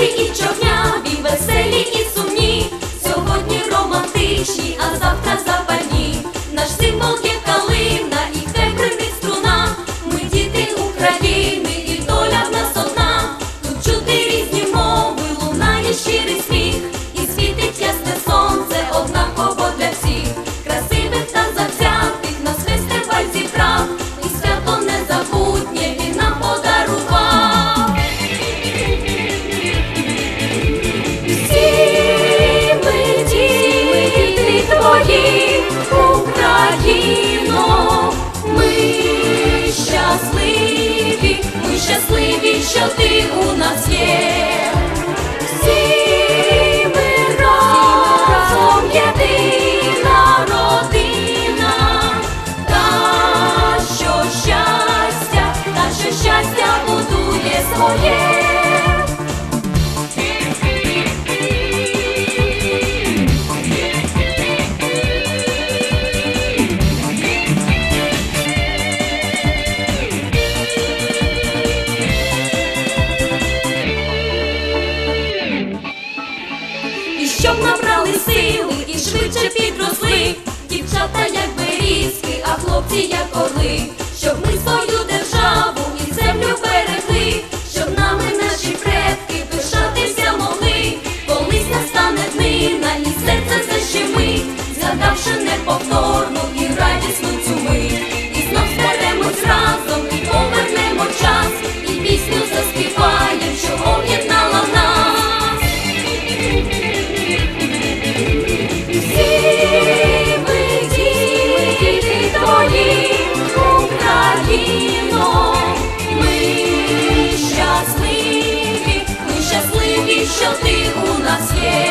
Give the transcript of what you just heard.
Веселі і човняві, веселі і сумні, сьогодні романтичні, а завтра. твоє. І щоб набрали сили, і швидше підросли, дівчата як берізки, а хлопці як орли. що ты у нас есть?